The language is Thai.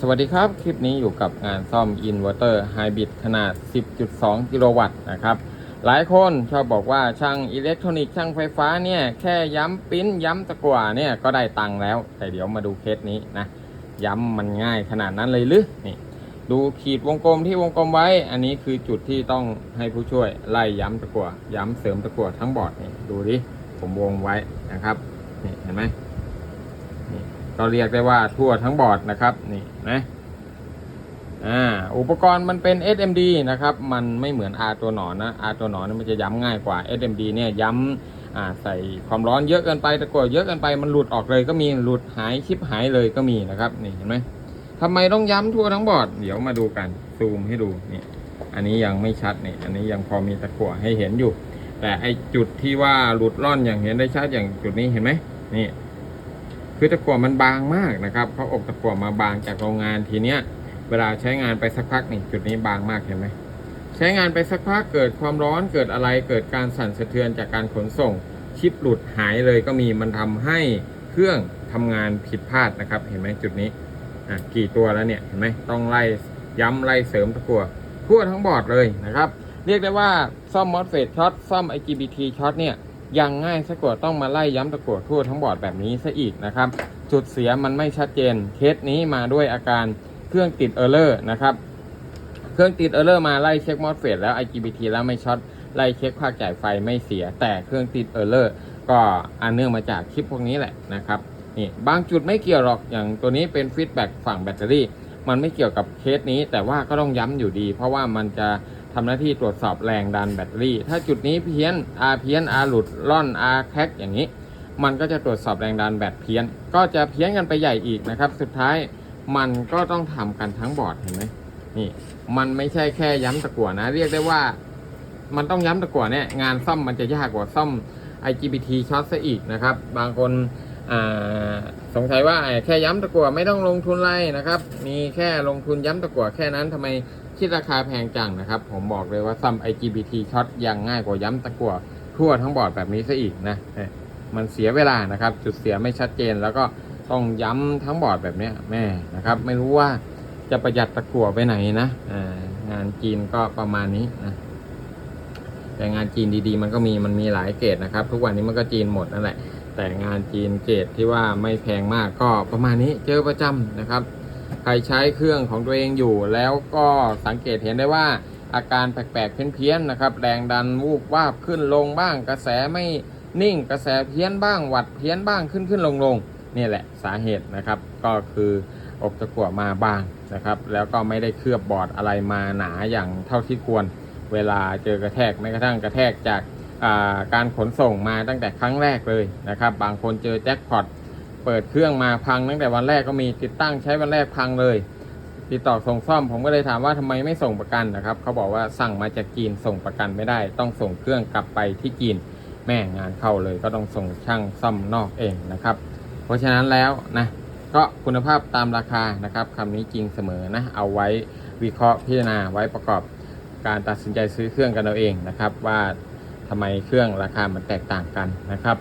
สวัสดีครับ คลิปนี้อยู่กับงานซ่อมอินเวอร์เตอร์ไฮบริดขนาด 10.2 กิโลวัตต์นะครับ หลายคนชอบบอกว่าช่างอิเล็กทรอนิกส์ช่างไฟฟ้าเนี่ย แค่ย้ำปิ้นย้ำตะกั่วเนี่ย ก็ได้ตังค์แล้ว แต่เดี๋ยวมาดูเคสนี้นะ ย้ำมันง่ายขนาดนั้นเลยหรือนี่ ดูขีดวงกลมที่วงกลมไว้ อันนี้คือจุดที่ต้องให้ผู้ช่วยไล่ย้ำตะกั่วย้ำเสริมตะกั่วทั้งบอร์ดนี่ดูดิผมวงไว้นะครับนี่เห็นไหม ก็เรียกได้ว่าทั่วทั้งบอร์ดนะครับนี่นะอ่าอุปกรณ์มันเป็น SMD นะครับมันไม่เหมือน R ตัวหนอนนะ R ตัวหนอนนี่มันจะย้ำง่ายกว่า SMD เนี่ยย้ำอ่าใส่ความร้อนเยอะเกินไปตะกั่วเยอะเกินไปมันหลุดออกเลยก็มีหลุดหายชิปหายเลยก็มีนะครับนี่เห็นไหมทำไมต้องย้ำทั่วทั้งบอร์ดเดี๋ยวมาดูกันซูมให้ดูนี่อันนี้ยังไม่ชัดนี่อันนี้ยังพอมีตะกั่วให้เห็นอยู่ แต่ไอจุดที่ว่าหลุดร่อนอย่างเห็นได้ชัดอย่างจุดนี้เห็นไหมนี่ คือตะกั่วมันบางมากนะครับเขาอบตะกั่วมาบางจากโรงงานทีเนี้ยเวลาใช้งานไปสักพักนี่จุดนี้บางมากเห็นไหมใช้งานไปสักพักเกิดความร้อนเกิดอะไรเกิดการสั่นสะเทือนจากการขนส่ง ชิปหลุดหายเลยก็มีมันทำให้เครื่องทำงานผิดพลาดนะครับ เห็นไหมจุดนี้อะกี่ตัวแล้วเนี่ยเห็นไหมต้องไล่ย้ำไล่เสริมตะกั่วทั่วทั้งบอร์ดเลยนะครับ เรียกได้ว่าซ่อมมอสเฟตช็อตซ่อม IGBT ช็อตเนี่ย ยังง่ายซะกว่าต้องมาไล่ย้ำตะกั่วทั่วทั้งบอร์ดแบบนี้ซะอีกนะครับ จุดเสียมันไม่ชัดเจน เคสนี้มาด้วยอาการเครื่องติดเออร์เลอร์นะครับเครื่องติดเออร์เลอร์มาไล่เช็คมอสเฟตแล้ว IGBT แล้วไม่ช็อตไล่เช็คภาคจ่ายไฟไม่เสีย แต่เครื่องติดเออร์เลอร์ก็อันเนื่องมาจากคลิปพวกนี้แหละนะครับนี่บางจุดไม่เกี่ยวหรอกอย่างตัวนี้เป็นฟีดแบ็กฝั่งแบตเตอรี่ มันไม่เกี่ยวกับเคสนี้ แต่ว่าก็ต้องย้ำอยู่ดี เพราะว่ามันจะ ทำหน้าที่ตรวจสอบแรงดันแบตเตอรี่ ถ้าจุดนี้เพี้ยน R เพี้ยน R หลุดล่อน R แคกอย่างนี้ มันก็จะตรวจสอบแรงดันแบตเพี้ยน ก็จะเพี้ยนกันไปใหญ่อีกนะครับ สุดท้ายมันก็ต้องทำกันทั้งบอร์ดเห็นไหมนี่ มันไม่ใช่แค่ย้ำตะกั่วนะ เรียกได้ว่า มันต้องย้ำตะกั่วเนี่ยงานซ่อมมันจะยากกว่าซ่อม IGBT ช็อตซะอีกนะครับ บางคนอ่าสงสัยว่าแค่ย้ำตะกั่วไม่ต้องลงทุนอะไรนะครับ มีแค่ลงทุนย้ำตะกั่วแค่นั้นทำไม คิดราคาแพงจังนะครับ ผมบอกเลยว่าซ่อม IGBT ช็อตยังง่ายกว่าย้ำตะกั่วทั่วทั้งบอร์ดแบบนี้ซะอีกนะมันเสียเวลานะครับ จุดเสียไม่ชัดเจน แล้วก็ต้องย้ำทั้งบอร์ดแบบนี้แม่นะครับ ไม่รู้ว่าจะประหยัดตะกั่วไปไหนนะงานจีนก็ประมาณนี้นะแต่งานจีนดีๆ มันก็มีมันมีหลายเกรดนะครับ ทุกวันนี้มันก็จีนหมดนั่นแหละแต่งานจีนเกรดที่ว่าไม่แพงมากก็ประมาณนี้เจอประจำนะครับ ใครใช้เครื่องของตัวเองอยู่แล้วก็สังเกตเห็นได้ว่าอาการแปลกๆเพี้ยนๆนะครับ แรงดันวูบวาบขึ้นลงบ้าง กระแสไม่นิ่งกระแสเพี้ยนบ้าง หวัดเพี้ยนบ้างขึ้นขึ้นลงลงนี่แหละสาเหตุนะครับ ก็คืออบตะกั่วมาบางนะครับ แล้วก็ไม่ได้เคลือบบอร์ดอะไรมาหนาอย่างเท่าที่ควร เวลาเจอกระแทกแม้กระทั่งกระแทกจากาการขนส่งมาตั้งแต่ครั้งแรกเลยนะครับ บางคนเจอแจ็คพอต เปิดเครื่องมาพังตั้งแต่วันแรกก็มีติดตั้งใช้วันแรกพังเลย ติดต่อส่งซ่อมผมก็เลยถามว่าทำไมไม่ส่งประกันนะครับเขาบอกว่าสั่งมาจากจีนส่งประกันไม่ได้ ต้องส่งเครื่องกลับไปที่จีนแม่งานเข้าเลยก็ต้องส่งช่างซ่อมนอกเองนะครับ เพราะฉะนั้นแล้วนะก็คุณภาพตามราคานะครับคำนี้จริงเสมอนะเอาไว้วิเคราะห์พิจารณาไว้ประกอบการตัดสินใจซื้อเครื่องกันเอาเองนะครับ ว่าทำไมเครื่องราคามันแตกต่างกันนะครับ